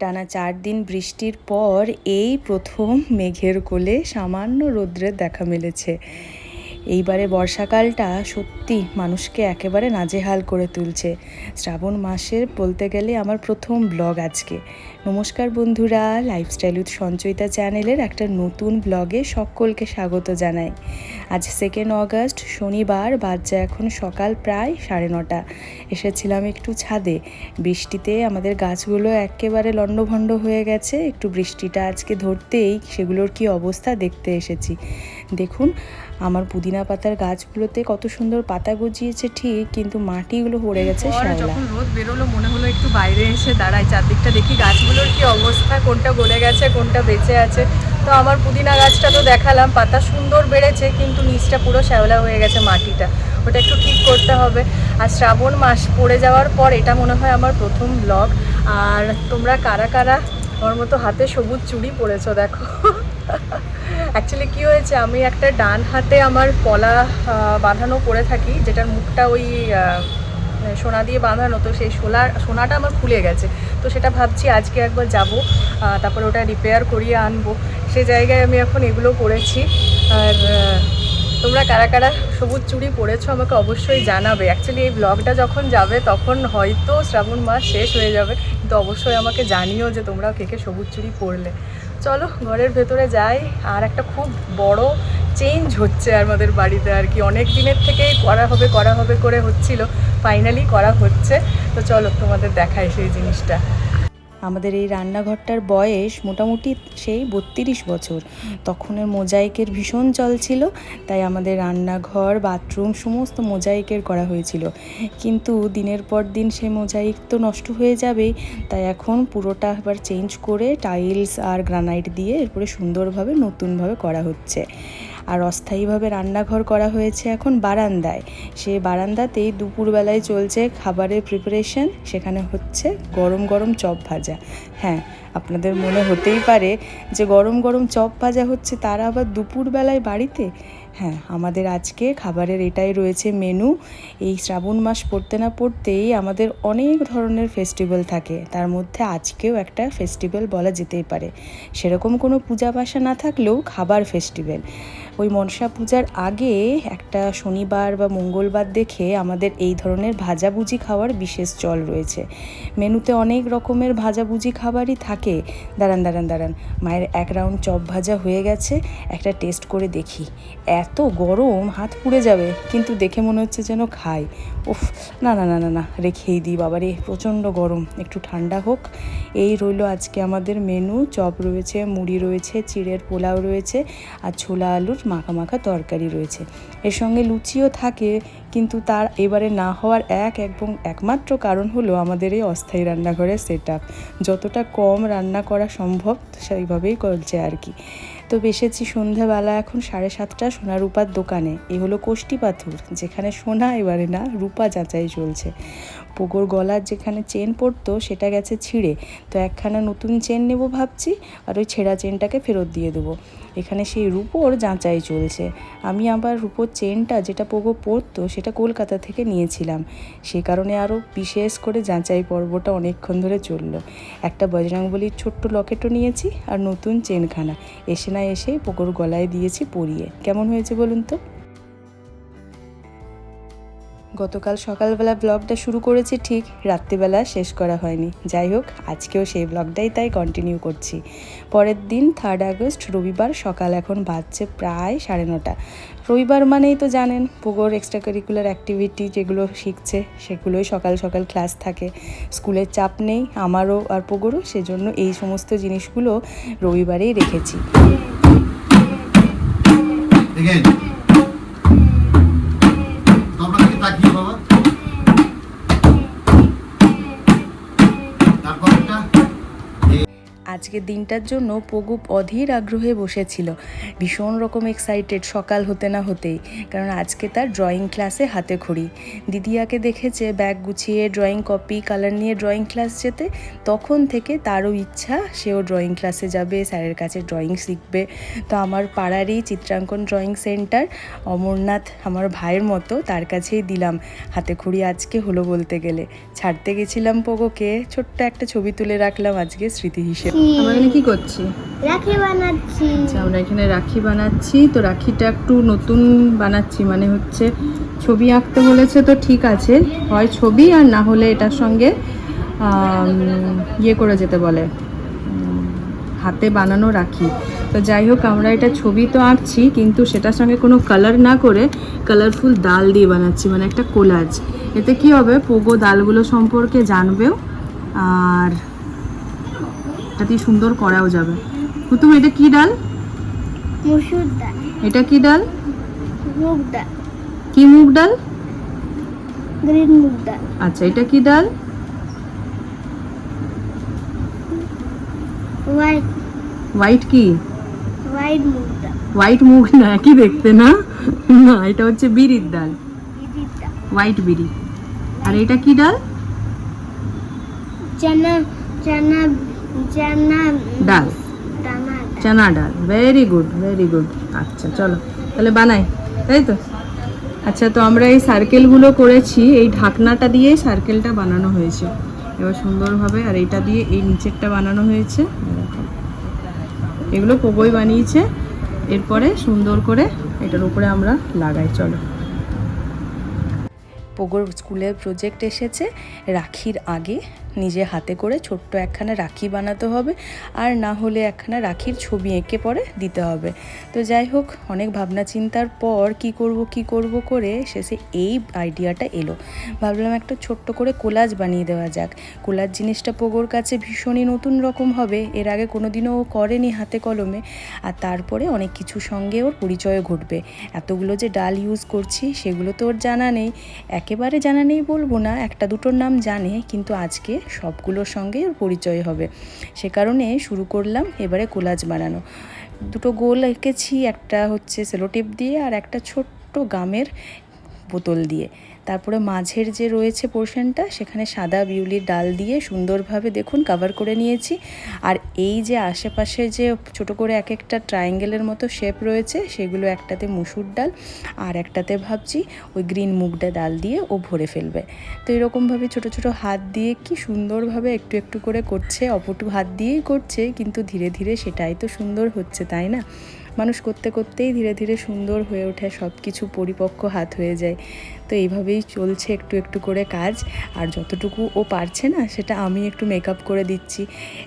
টানা চার দিন বৃষ্টির পর এই প্রথম মেঘের কোলে সামান্য রৌদ্রের দেখা মিলেছে। এইবারে বর্ষাকালটা সত্যি মানুষকে একেবারে নাজেহাল করে তুলছে। শ্রাবণ মাসের বলতে গেলে আমার প্রথম ব্লগ আজকে। নমস্কার বন্ধুরা লাইফস্টাইল উইথ সঞ্চয়িতা চ্যানেলের একটা নতুন ব্লগে সকলকে স্বাগত জানাই। আজ সেকেন্ড অগস্ট শনিবার, বাজছে এখন সকাল প্রায় সাড়ে নটা। এসেছিলাম একটু ছাদে। বৃষ্টিতে আমাদের গাছগুলো একেবারে লণ্ডভণ্ড হয়ে গেছে। একটু বৃষ্টিটা আজকে ধরতেই সেগুলোর কি অবস্থা দেখতে এসেছি। দেখুন আমার পুদিনা পাতার গাছগুলোতে কত সুন্দর পাতা গজিয়েছে ঠিক কিন্তু মাটিগুলো পড়ে গেছে যখন রোদ বেরোলো মনে হলো একটু বাইরে এসে দাঁড়াই। চারদিকটা দেখি গাছগুলোর কি অবস্থা কোনটা গলে গেছে কোনটা বেঁচে আছে। তো আমার পুদিনা গাছটা তো দেখালাম পাতা সুন্দর বেড়েছে কিন্তু নিচটা পুরো শ্যাওলা হয়ে গেছে মাটিটা। ওটা একটু ঠিক করতে হবে। আর শ্রাবণ মাস পড়ে যাওয়ার পর এটা মনে হয় আমার প্রথম ব্লগ আর তোমরা কারা কারা? আমার মতো হাতে সবুজ চুড়ি পরেছো দেখো। অ্যাকচুয়ালি কি হয়েছে? আমি একটা ডান হাতে আমার পলা বাঁধানো পরে থাকি, যেটার মুখটা ওই সোনা দিয়ে বাঁধানো, তো সেই সোলার সোনাটা আমার খুলে গেছে। তো সেটা ভাবছি আজকে একবার যাব তারপরে ওটা রিপেয়ার করিয়ে আনব। সে জায়গায় আমি এখন এগুলো করেছি। আর তোমরা কারা কারা সবুজ চুড়ি পরেছো আমাকে অবশ্যই জানাবে। অ্যাকচুয়ালি এই ব্লগটা যখন যাবে, তখন হয়তো শ্রাবণ মাস শেষ হয়ে যাবে। কিন্তু অবশ্যই আমাকে জানিও যে তোমরা কে কে সবুজ চুড়ি পরলে। চলো ঘরের ভেতরে যাই। আর একটা খুব বড় চেঞ্জ হচ্ছে আমাদের বাড়িতে আর কি। অনেক দিনের থেকেই করা হবে করা হবে করে হচ্ছিল। ফাইনালি করা হচ্ছে। তো চলো তোমাদের দেখায় সেই জিনিসটা। আমাদের এই রান্নাঘরটার বয়স মোটামুটি সেই বত্রিশ বছর। তখনের মোজাইকের ভীষণ চল ছিল, তাই আমাদের রান্নাঘর, বাথরুম সমস্ত মোজাইকের করা হয়েছিল। কিন্তু দিনের পর দিন সেই মোজাইক তো নষ্ট হয়ে যাবেই তাই এখন পুরোটা আবার চেঞ্জ করে টাইলস আর গ্রানাইট দিয়ে এরপরে সুন্দরভাবে, নতুনভাবে করা হচ্ছে। আর অস্থায়ীভাবে রান্নাঘর করা হয়েছে এখন বারান্দায়। সে বারান্দাতেই দুপুরবেলায় চলছে খাবারের প্রিপারেশন সেখানে হচ্ছে গরম গরম চপ ভাজা। হ্যাঁ আপনাদের মনে হতেই পারে যে গরম গরম চপ ভাজা হচ্ছে, তারা আবার দুপুরবেলায় বাড়িতে? হ্যাঁ আমাদের আজকে খাবারের এটাই রয়েছে মেনু এই শ্রাবণ মাস পড়তে না পড়তেই আমাদের অনেক ধরনের ফেস্টিভ্যাল থাকে। তার মধ্যে আজকেও একটা ফেস্টিভ্যাল বলা যেতেই পারে। সেরকম কোনো পূজা পাশা না থাকলেও খাবার ফেস্টিভ্যাল ওই মনসা পূজার আগে একটা শনিবার বা মঙ্গলবার দেখে আমাদের এই ধরনের ভাজাভুজি খাওয়ার বিশেষ চল রয়েছে। মেনুতে অনেক রকমের ভাজাভুজি খাবারই থাকে। দাঁড়ান দাঁড়ান দাঁড়ান। মায়ের এক রাউন্ড চপ ভাজা হয়ে গেছে। একটা টেস্ট করে দেখি। এত গরম, হাত পুড়ে যাবে। কিন্তু দেখে মনে হচ্ছে যেন খাই। উফ, না না না না না, রেখেই দিই বাবারে, প্রচণ্ড গরম। একটু ঠান্ডা হোক। এই রইল আজকে আমাদের মেনু। চপ রয়েছে, মুড়ি রয়েছে, চিড়ের পোলাও রয়েছে, আর ছোলা আলুর মাখা মাখা তরকারি রয়েছে। এর সঙ্গে লুচিও থাকে, কিন্তু তার এবারে না হওয়ার এক এবং একমাত্র কারণ হলো আমাদের এই অস্থায়ী রান্নাঘরের সেট যতটা কম রান্না করা সম্ভব, সেইভাবেই করছে আর কি। তো বেসেছি সন্ধ্যাবেলা এখন সাড়ে সাতটা সোনা রূপার দোকানে। এ হলো কোষ্টি পাথর, যেখানে সোনা এবারে না, রূপা যাচাই চলছে। পুকুর গলার যেখানে চেন পড়তো, সেটা গেছে ছিঁড়ে। তো একখানা নতুন চেন নেব ভাবছি, আর ওই ছেঁড়া চেনটাকে ফেরত দিয়ে দেবো। এখানে সেই রূপোর যাচাই চলছে। আমি আবার রূপোর চেনটা যেটা পোগো পরতো, সেটা কলকাতা থেকে নিয়েছিলাম। সে কারণে আরও বিশেষ করে যাচাই পর্বটা অনেকক্ষণ ধরে চলল। একটা বজরাংবলির ছোট্ট লকেটও নিয়েছি আর নতুন চেনখানা। এসে না এসেই পোকোর গলায় দিয়েছি পরিয়ে। কেমন হয়েছে বলুন তো? গতকাল সকালবেলা ব্লগটা শুরু করেছি ঠিক রাত্রিবেলা শেষ করা হয়নি। যাই হোক, আজকেও সেই ব্লগটাই তাই কন্টিনিউ করছি। পরের দিন থার্ড আগস্ট, রবিবার সকাল এখন বাজছে প্রায় সাড়ে নটা। রবিবার মানেই তো জানেন পোগোর এক্সট্রা কারিকুলার অ্যাক্টিভিটি যেগুলো শিখছে, সেগুলোই সকাল সকাল ক্লাস থাকে। স্কুলের চাপ নেই, আমারও আর পোগোরও সেজন্য এই সমস্ত জিনিসগুলো রবিবারেই রেখেছি। Again. আজকের দিনটার জন্য পগু অধীর আগ্রহে বসেছিল। ভীষণ রকম এক্সাইটেড সকাল হতে না হতেই, কারণ আজকে তার ড্রয়িং ক্লাসে হাতে খড়ি। দিদিয়াকে দেখেছে ব্যাগ গুছিয়ে ড্রয়িং কপি কালার নিয়ে ড্রয়িং ক্লাস যেতে, তখন থেকে তারও ইচ্ছা সেও ড্রয়িং ক্লাসে যাবে, স্যারের কাছে ড্রয়িং শিখবে তো আমার পাড়ারই চিত্রাঙ্কন ড্রয়িং সেন্টার অমরনাথ, আমার ভাইয়ের মতো, তার কাছেই দিলাম। হাতে খড়ি আজকে হলো বলতে গেলে। ছাড়তে গেছিলাম পোগোকে, ছোট্ট একটা ছবি তুলে রাখলাম আজকে স্মৃতি হিসেবে। আমরা এখানে কি করছি? রাখি বানাচ্ছি। আচ্ছা আমরা এখানে রাখি বানাচ্ছি। তো রাখিটা একটু নতুন বানাচ্ছি মানে হচ্ছে ছবি আঁকতে বলেছে তো ঠিক আছে। হয় ছবি আর না হলে এটার সঙ্গে ইয়ে করে যেতে বলে। হাতে বানানো রাখি। তো যাই হোক আমরা এটা ছবি তো আঁকছি কিন্তু সেটার সঙ্গে কোনো কালার না করে কালারফুল ডাল দিয়ে বানাচ্ছি মানে একটা কোলাজ এতে কি হবে? পোগো ডালগুলো সম্পর্কে জানবেও। আর এটা দিয়ে সুন্দর করাও যাবে। তুমি এটা কি ডাল? মুসুর ডাল। এটা কি ডাল? মুগ ডাল। কি মুগ ডাল? গ্রিন মুগ ডাল। আচ্ছা এটা কি ডাল? হোয়াইট। হোয়াইট কি? হোয়াইট মুগ ডাল। হোয়াইট মুগ না একই দেখতে না? না এটা হচ্ছে বিরির ডাল। হোয়াইট বিরি আর এটা কি ডাল? চানা চানা ডাল। চানা ডাল। ভেরি গুড ভেরি গুড আচ্ছা চলো। তাহলে বানাই। তাই তো? আচ্ছা তো আমরা এই সার্কেলগুলো করেছি। এই ঢাকনাটা দিয়ে সার্কেলটা বানানো হয়েছে। এবার সুন্দরভাবে আর এটা দিয়ে এই নিচেরটা বানানো হয়েছে। এগুলো পোগোই বানিয়েছে। এরপরে সুন্দর করে এটার উপরে আমরা লাগাই। চলো। পোগোর স্কুলের প্রজেক্ট এসেছে রাখির আগে। নিজে হাতে করে ছোট্ট একখানা রাখি বানাতে হবে আর না হলে একখানা রাখির ছবি এঁকে পরে দিতে হবে। তো যাই হোক, অনেক ভাবনা চিন্তার পর কি করব কি করব করে শেষে এই আইডিয়াটা এলো। ভাবলাম একটা ছোট্ট করে কোলাজ বানিয়ে দেওয়া যাক। কোলাজ জিনিসটা পোগোর কাছে ভীষণই নতুন রকম হবে। এর আগে কোনোদিনও ও করেনি হাতে কলমে। আর তারপরে অনেক কিছু সঙ্গে ওর পরিচয় ঘটবে। এতগুলো যে ডাল ইউজ করছি, সেগুলো তো ওর জানা নেই। একেবারে জানা নেই বলব না, একটা দুটোর নাম জানে। কিন্তু আজকে সবগুলোর সঙ্গে পরিচয় হবে। সে কারণে শুরু করলাম এবারে কোলাজ বানানো। দুটো গোল এঁকেছি, একটা হচ্ছে সেলোটেপ দিয়ে আর একটা ছোট্ট গামের বোতল দিয়ে। তারপরে মাঝের যে রয়েছে পোর্শনটা, সেখানে সাদা বিউলির ডাল দিয়ে সুন্দরভাবে দেখুন কাভার করে নিয়েছি। আর এই যে আশেপাশে যে ছোট করে এক একটা ট্রায়াঙ্গেলের মতো শেপ রয়েছে, সেগুলো একটাতে মুসুর ডাল আর একটাতে ভাবছি ওই গ্রিন মুগডা ডাল দিয়ে ও ভরে ফেলবে। তো এরকমভাবে ছোট ছোট হাত দিয়ে কি সুন্দরভাবে একটু একটু করে করছে, অপটু হাত দিয়েই করছে, কিন্তু ধীরে ধীরে সেটাই তো সুন্দর হচ্ছে, তাই না? মানুষ করতে করতেই ধীরে ধীরে সুন্দর হয়ে ওঠে সব কিছু পরিপক্ক হাত হয়ে যায়। তো এইভাবেই চলছে একটু একটু করে কাজ। আর যতটুকু ও পারছে না, সেটা আমি একটু মেকআপ করে দিচ্ছি।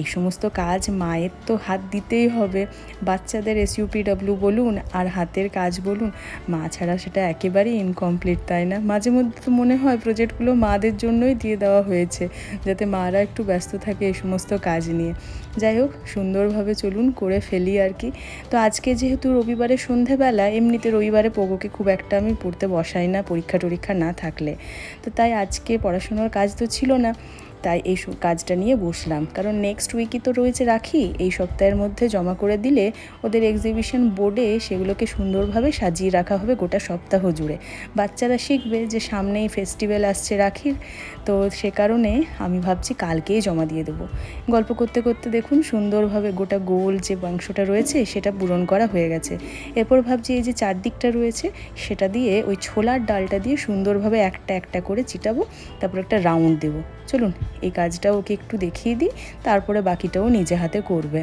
এই সমস্ত কাজ মায়ের তো হাত দিতেই হবে। বাচ্চাদের এসইউপিডব্লিউ বলুন আর হাতের কাজ বলুন, মা ছাড়া সেটা একেবারেই ইনকমপ্লিট তাই না? মাঝে মধ্যে তো মনে হয় প্রজেক্টগুলো মাদের জন্যই দিয়ে দেওয়া হয়েছে, যাতে মারা একটু ব্যস্ত থাকে এই সমস্ত কাজ নিয়ে। যাই হোক, সুন্দরভাবে চলুন করে ফেলি আর কি। তো আজকে যেহেতু রবিবারে সন্ধেবেলা, এমনিতে রবিবারে পোগোকে খুব একটা আমি পড়তে বসাই না পরীক্ষা টরীক্ষা না থাকলে। তো তাই আজকে পড়াশোনার কাজ তো ছিল না। তাই এইসব কাজটা নিয়ে বসলাম। কারণ নেক্সট উইকই তো রয়েছে রাখি, এই সপ্তাহের মধ্যে জমা করে দিলে ওদের এক্সিবিশন বোর্ডে সেগুলোকে সুন্দরভাবে সাজিয়ে রাখা হবে গোটা সপ্তাহ জুড়ে। বাচ্চারা শিখবে যে সামনেই ফেস্টিভ্যাল আসছে রাখির, তো সে কারণে আমি ভাবছি কালকেই জমা দিয়ে দেবো। গল্প করতে করতে দেখুন সুন্দরভাবে গোটা গোল যে মাংসটা রয়েছে সেটা পূরণ করা হয়ে গেছে। এরপর ভাবছি এই যে চারদিকটা রয়েছে সেটা দিয়ে ওই ছোলার ডালটা দিয়ে সুন্দরভাবে একটা একটা করে চিটাবো, তারপর একটা রাউন্ড দেবো। চলুন। এই কাজটা ওকে একটু দেখিয়ে দিই তারপরে বাকিটাও নিজে হাতে করবে।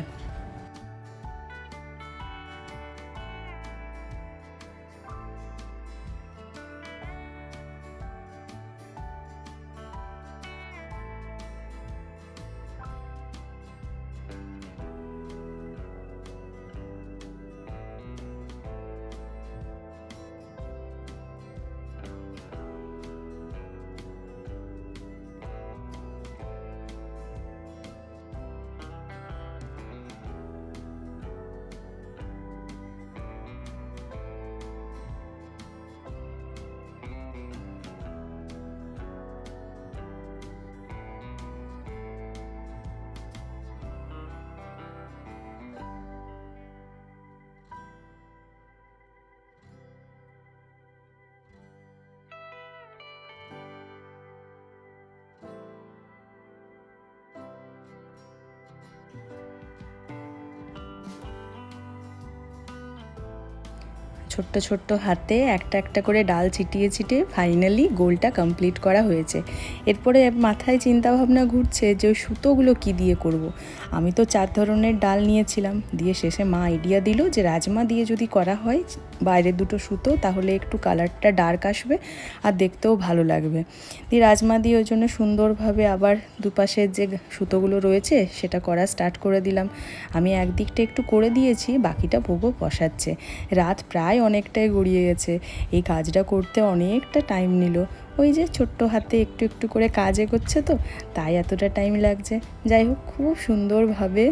ছোট্ট ছোট্ট হাতে একটা একটা করে ডাল ছিটিয়ে ছিটিয়ে ফাইনালি গোলটা কমপ্লিট করা হয়েছে। এরপরে মাথায় চিন্তা ভাবনা ঘুরছে যে ওই সুতোগুলো কি দিয়ে করব। আমি তো চার ধরনের ডাল নিয়েছিলাম। দিয়ে শেষে মা আইডিয়া দিল যে রাজমা দিয়ে যদি করা হয় বাইরের দুটো সুতো, তাহলে একটু কালারটা ডার্ক আসবে আর দেখতেও ভালো লাগবে। দিয়ে রাজমা দিয়ে ওই জন্য সুন্দরভাবে আবার দুপাশের যে সুতোগুলো রয়েছে, সেটা করা স্টার্ট করে দিলাম। আমি একদিকটা একটু করে দিয়েছি, বাকিটা ভোগও বসাচ্ছে। রাত প্রায় অনেকটাই গড়িয়ে গেছে। এই কাজটা করতে অনেকটা টাইম নিল। ওই যে ছোট্ট হাতে একটু একটু করে কাজ এগোচ্ছে তো, তাই এতটা টাইম লাগছে। যাই হোক, খুব সুন্দরভাবে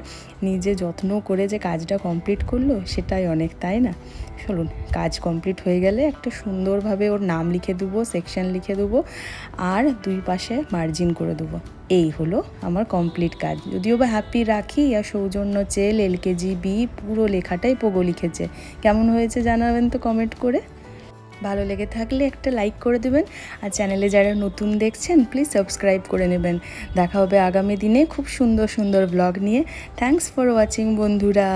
নিজে যত্ন করে যে কাজটা কমপ্লিট করল, সেটাই অনেক, তাই না? চলুন, কাজ কমপ্লিট হয়ে গেলে একটা সুন্দরভাবে ওর নাম লিখে দেবো সেকশন লিখে দেবো, আর দুই পাশে মার্জিন করে দেবো। এই হলো আমার কমপ্লিট কাজ। যদিও বা হ্যাপি রাখি, আর সৌজন্য চেল এলকেজি বি পুরো লেখাটাই পোগো লিখেছে। কেমন হয়েছে জানাবেন তো কমেন্ট করে। ভালো লেগে থাকলে একটা লাইক করে দেবেন। আর চ্যানেলে যারা নতুন দেখছেন প্লিজ সাবস্ক্রাইব করে নেবেন। দেখা হবে আগামী দিনে খুব সুন্দর সুন্দর ব্লগ নিয়ে। থ্যাংকস ফর ওয়াচিং বন্ধুরা।